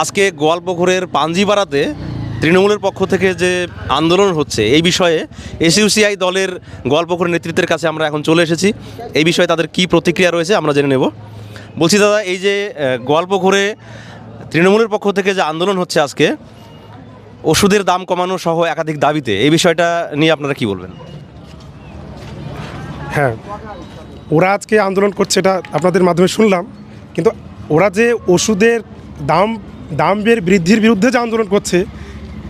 আজকে গোয়ালপুকুরের পাঞ্জিপাড়াতে তৃণমূলের পক্ষ থেকে যে আন্দোলন হচ্ছে, এই বিষয়ে এসইউসিআই দলের গোয়ালপুকুরের নেতৃত্বের কাছে আমরা এখন চলে এসেছি। এই বিষয়ে তাদের কি প্রতিক্রিয়া রয়েছে আমরা জেনে নেব। বলছি দাদা, এই যে গোয়ালপুকুরে তৃণমূলের পক্ষ থেকে যে আন্দোলন হচ্ছে আজকে, ওষুধের দাম কমানো সহ একাধিক দাবিতে, এই বিষয়টা নিয়ে আপনারা কি বলবেন? হ্যাঁ ওরা আজকে আন্দোলন করছে এটা আপনাদের মাধ্যমে শুনলাম, কিন্তু ওরা যে ওষুধের দাম দামের বৃদ্ধির বিরুদ্ধে যে আন্দোলন করছে,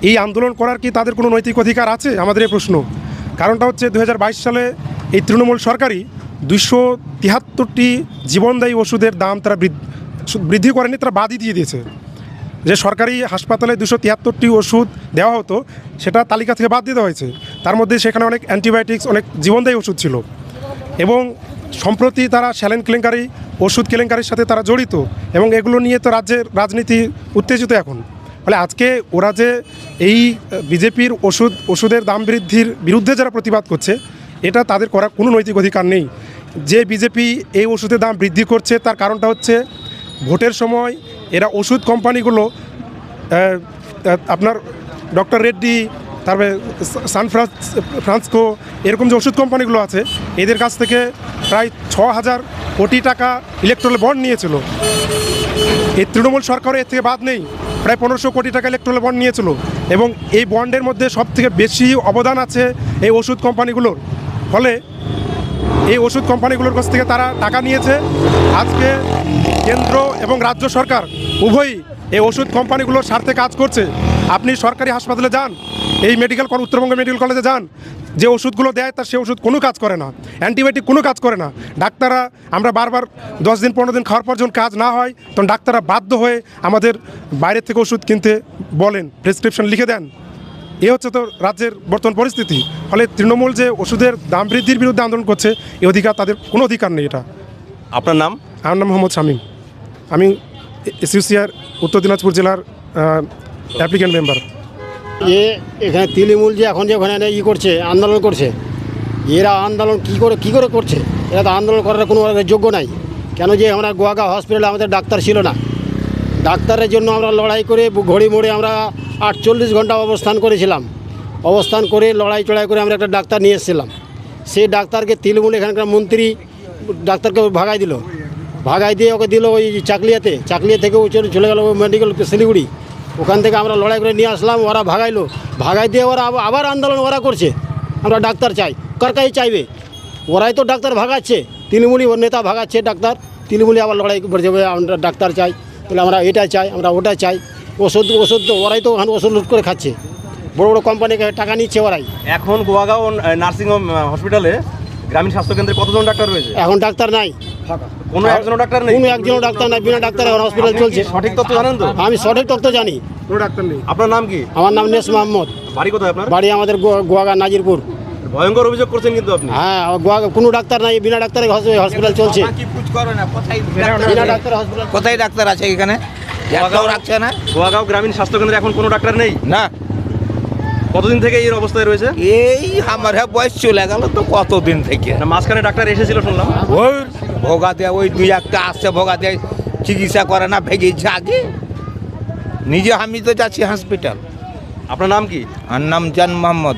এই আন্দোলন করার কি তাদের কোনো নৈতিক অধিকার আছে? আমাদের এই প্রশ্ন। কারণটা হচ্ছে দু হাজার বাইশ সালে এই তৃণমূল সরকারই দুশো তিয়াত্তরটি জীবনদায়ী ওষুধের দাম তারা বৃদ্ধি করেনি, তারা বাদই দিয়ে দিয়েছে। যে সরকারি হাসপাতালে দুশো তিয়াত্তরটি ওষুধ দেওয়া হতো, সেটা তালিকা থেকে বাদ দিতে হয়েছে। তার মধ্যে সেখানে অনেক অ্যান্টিবায়োটিক্স, অনেক জীবনদায়ী ওষুধ ছিল। এবং সম্প্রতি তারা স্যালেন কেলেঙ্কারি, ওষুধ কেলেঙ্কারির সাথে তারা জড়িত এবং এগুলো নিয়ে তো রাজ্যের রাজনীতি উত্তেজিত এখন। ফলে আজকে ওরা যে এই বিজেপির ওষুধ, ওষুধের দাম বৃদ্ধির বিরুদ্ধে যারা প্রতিবাদ করছে, এটা তাদের করার কোনো নৈতিক অধিকার নেই। যে বিজেপি এই ওষুধের দাম বৃদ্ধি করছে, তার কারণটা হচ্ছে ভোটের সময় এরা ওষুধ কোম্পানিগুলো আপনার ডক্টর রেড্ডি তারপরে সান ফ্রান্সকো এরকম যে ওষুধ কোম্পানিগুলো আছে, এদের কাছ থেকে প্রায় ছ হাজার কোটি টাকা ইলেকট্রল বন্ড নিয়েছিল। এই তৃণমূল সরকারও এর থেকে বাদ নেই, প্রায় পনেরোশো কোটি টাকা ইলেকট্রল বন্ড নিয়েছিল এবং এই বন্ডের মধ্যে সব থেকে বেশি অবদান আছে এই ওষুধ কোম্পানিগুলোর। ফলে এই ওষুধ কোম্পানিগুলোর কাছ থেকে তারা টাকা নিয়েছে। আজকে কেন্দ্র এবং রাজ্য সরকার উভয়ই এই ওষুধ কোম্পানিগুলোর স্বার্থে কাজ করছে। আপনি সরকারি হাসপাতালে যান এই মেডিকেল কলেজ উত্তরবঙ্গ মেডিকেল কলেজে যান যে ওষুধগুলো দেয় তার সে ওষুধ কোনো কাজ করে না অ্যান্টিবায়োটিক কোনো কাজ করে না। ডাক্তাররা আমরা বারবার দশ দিন পনেরো দিন খাওয়ার পর যখন কাজ না হয় তখন ডাক্তাররা বাধ্য হয়ে আমাদের বাইরের থেকে ওষুধ কিনতে বলেন প্রেসক্রিপশন লিখে দেন। এ হচ্ছে তো রাজ্যের বর্তমান পরিস্থিতি। ফলে তৃণমূল যে ওষুধের দাম বৃদ্ধির বিরুদ্ধে আন্দোলন করছে এই অধিকার তাদের কোনো অধিকার নেই এটা। আপনার নাম? আমার নাম মোহাম্মদ শামীম। আমি এসইউসিআর উত্তর দিনাজপুর জেলার অ্যাপ্লিকেন্ট মেম্বার। এ, এখানে তৃণমূল যে এখন যে ওখানে ই করছে, আন্দোলন করছে, এরা আন্দোলন কি করে কি করে করছে? এরা তো আন্দোলন করার কোনো যোগ্য নাই। কেন যে আমরা গোয়াগা হসপিটালে আমাদের ডাক্তার ছিল না। ডাক্তারের জন্য আমরা লড়াই করে ঘড়ি মোড়ে আমরা আটচল্লিশ ঘণ্টা অবস্থান করেছিলাম। অবস্থান করে লড়াই চড়াই করে আমরা একটা ডাক্তার নিয়ে এসেছিলাম। সেই ডাক্তারকে তৃণমূল এখানকার মন্ত্রী ডাক্তারকে ভাগাই দিল। ভাগাই দিয়ে ওকে দিল ওই চাকলিয়াতে। চাকলিয়া থেকে ও চলে চলে গেল মেডিকেল শিলিগুড়ি। ওখান থেকে আমরা লড়াই করে নিয়ে আসলাম ওরা ভাগাইলো। ভাগাই দিয়ে ওরা আবার- আন্দোলন ওরা করছে। আমরা ডাক্তার চাই। কার কাছে চাইবে? ওরাই তো ডাক্তার ভাগাচ্ছে। তৃণমূলী ওর নেতা ভাগাচ্ছে ডাক্তার। তৃণমূলী আবার লড়াই করছে বলে আমরা ডাক্তার চাই। তাহলে আমরা এটা চাই আমরা ওটা চাই। ওষুধ ওষুধ তো ওরাই তো ওখানে ওষুধ লুট করে খাচ্ছে। বড় বড় কোম্পানিকে টাকা নিচ্ছে ওরাই। এখন গোয়াগাঁও নার্সিংহোম হসপিটালে গ্রামীণ স্বাস্থ্যকেন্দ্রে কতজন ডাক্তার রয়েছে? এখন ডাক্তার নাই। কোনো একজন ডাক্তার নেই। কোনো একজনও ডাক্তার নাই বিনা ডাক্তারে এখন হসপিটাল চলছে। সঠিক তথ্য জানেন তো? আমি সঠিক তথ্য জানি। কোনো ডাক্তার নেই। আপনার নাম কি? আমার নাম নেস মোহাম্মদ বাড়ি কোথায় আপনার? বাড়ি আমাদের গোয়াগা নাজিরপুর। ভয়ঙ্কর অভিযোগ করছেন কিন্তু আপনি। হ্যাঁ গোয়াগা কোনো ডাক্তার নাই বিনা ডাক্তারে হসপিটাল চলছে। কোথায় বিনা ডাক্তারে হসপিটাল কোথায় ডাক্তার আছে এখানে? রাখছে না? গোয়াগাঁও গ্রামীণ স্বাস্থ্যকেন্দ্রে এখন কোনো ডাক্তার নেই? না। কতদিন থেকে এই অবস্থায় রয়েছে? এই আমার হ্যাঁ বয়স চলে গেল তো কতদিন থেকে? মাঝখানে ডাক্তার এসেছিল শুনলাম। ওই ভোগা দেয় ওই দুই একটা আসছে ভোগা দেয় চিকিৎসা করে না ভেঙে আগে নিজে আমি তো যাচ্ছি হসপিটাল আপনার নাম কি? আর নাম জান মোহাম্মদ